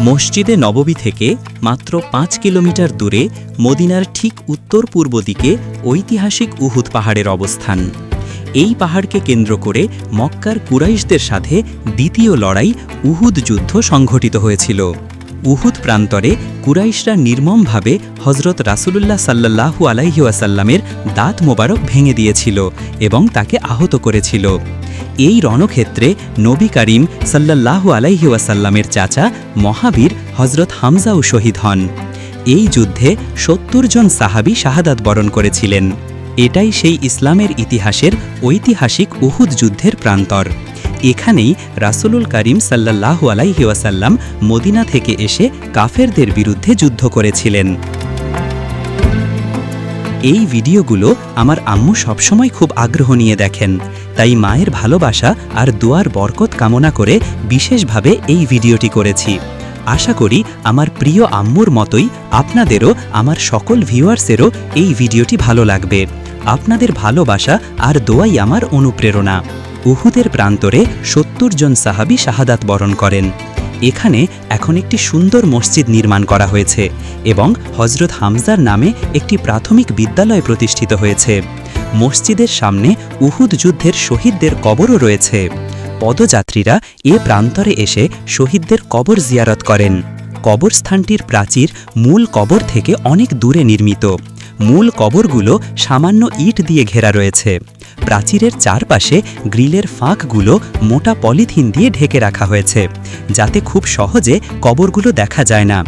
মসজিদে নববী থেকে মাত্র পাঁচ কিলোমিটার দূরে মদিনার ঠিক উত্তর পূর্ব দিকে ঐতিহাসিক উহুদ পাহাড়ের অবস্থান। এই পাহাড়কে কেন্দ্র করে মক্কার কুরাইশদের সাথে দ্বিতীয় লড়াই উহুদ যুদ্ধ সংঘটিত হয়েছিল। উহুদ প্রান্তরে কুরাইশরা নির্মমভাবে হজরত রাসূলুল্লাহ সাল্লাল্লাহু আলাইহি ওয়াসাল্লামের দাঁত মোবারক ভেঙে দিয়েছিল এবং তাকে আহত করেছিল। এই রণক্ষেত্রে নবী করিম সাল্লাল্লাহু আলাইহি ওয়াসাল্লামের চাচা মহাবীর হজরত হামজাও শহীদ হন। এই যুদ্ধে সত্তর জন সাহাবি শাহাদাত বরণ করেছিলেন। এটাই সেই ইসলামের ইতিহাসের ঐতিহাসিক উহুদ যুদ্ধের প্রান্তর। এখানেই রাসুলুল করিম সাল্লাল্লাহু আলাইহি ওয়াসাল্লাম মদিনা থেকে এসে কাফেরদের বিরুদ্ধে যুদ্ধ করেছিলেন। এই ভিডিওগুলো আমার আম্মু সবসময় খুব আগ্রহ নিয়ে দেখেন। তাই মায়ের ভালোবাসা আর দোয়ার বরকত কামনা করে বিশেষভাবে এই ভিডিওটি করেছি। আশা করি আমার প্রিয় আম্মুর মতোই আপনাদেরও, আমার সকল ভিউয়ার্সেরও এই ভিডিওটি ভালো লাগবে। আপনাদের ভালোবাসা আর দোয়াই আমার অনুপ্রেরণা। উহুদের প্রান্তরে সত্তর জন সাহাবি শাহাদাত বরণ করেন। এখানে এখন একটি সুন্দর মসজিদ নির্মাণ করা হয়েছে এবং হজরত হামজার নামে একটি প্রাথমিক বিদ্যালয় প্রতিষ্ঠিত হয়েছে। মসজিদের সামনে উহুদ যুদ্ধের শহীদদের কবরও রয়েছে। পদযাত্রীরা এ প্রান্তরে এসে শহীদদের কবর জিয়ারত করেন। কবরস্থানটির প্রাচীর মূল কবর থেকে অনেক দূরে নির্মিত। মূল কবরগুলো সামান্য ইট দিয়ে ঘেরা রয়েছে। প্রাচীরের চারপাশে গ্রিলের ফাঁকগুলো মোটা পলিথিন দিয়ে ঢেকে রাখা হয়েছে, যাতে খুব সহজে কবরগুলো দেখা যায় না।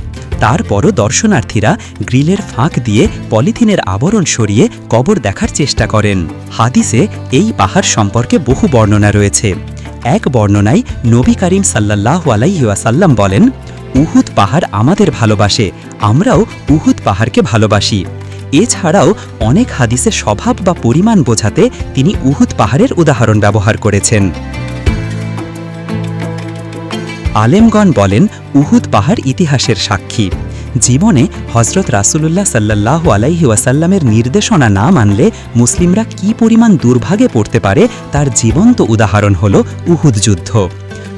তারপরও দর্শনার্থীরা গ্রিলের ফাঁক দিয়ে পলিথিনের আবরণ সরিয়ে কবর দেখার চেষ্টা করেন। হাদিসে এই পাহাড় সম্পর্কে বহু বর্ণনা রয়েছে। এক বর্ণনায় নবী করিম সাল্লাহ আলাইসাল্লাম বলেন, উহুদ পাহাড় আমাদের ভালোবাসে, আমরাও উহুদ পাহাড়কে ভালোবাসি। এছাড়াও অনেক হাদিসে স্বভাব বা পরিমাণ বোঝাতে তিনি উহুদ পাহাড়ের উদাহরণ ব্যবহার করেছেন। আলেমগণ বলেন, উহুদ পাহাড় ইতিহাসের সাক্ষী। জীবনে হজরত রাসূলুল্লাহ সাল্লাহ আলাইহি ওয়াসাল্লামের নির্দেশনা না মানলে মুসলিমরা কি পরিমাণ দুর্ভাগে পড়তে পারে তার জীবন্ত উদাহরণ হল উহুদ যুদ্ধ।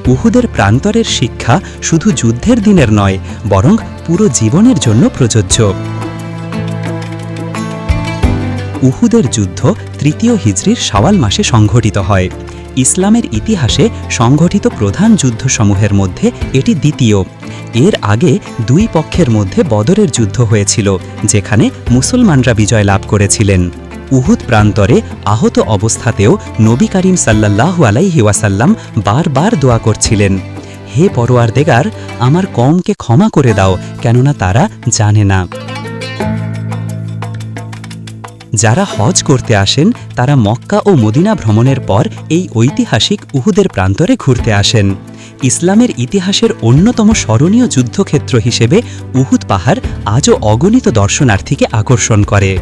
উহুদের প্রান্তরের শিক্ষা শুধু যুদ্ধের দিনের নয়, বরং পুরো জীবনের জন্য প্রযোজ্য। উহুদের যুদ্ধ তৃতীয় হিজরির শাওয়াল মাসে সংঘটিত হয়। ইসলামের ইতিহাসে সংঘটিত প্রধান যুদ্ধসমূহের মধ্যে এটি দ্বিতীয়। এর আগে দুই পক্ষের মধ্যে বদরের যুদ্ধ হয়েছিল, যেখানে মুসলমানরা বিজয় লাভ করেছিলেন। উহুদ প্রান্তরে আহত অবস্থাতেও নবী করিম সাল্লাহ আলাইহি ওয়াসাল্লাম বারবার দোয়া করছিলেন, হে পরোয়ার দেগার আমার কমকে ক্ষমা করে দাও, কেননা তারা জানে না। যারা হজ করতে আসেন, তারা মক্কা ও মদিনা ভ্রমণের পর এই ঐতিহাসিক উহুদের প্রান্তরে ঘুরতে আসেন। ইসলামের ইতিহাসের অন্যতম স্মরণীয় যুদ্ধক্ষেত্র হিসেবে উহুদ পাহাড় আজও অগণিত দর্শনার্থীকে আকর্ষণ করে।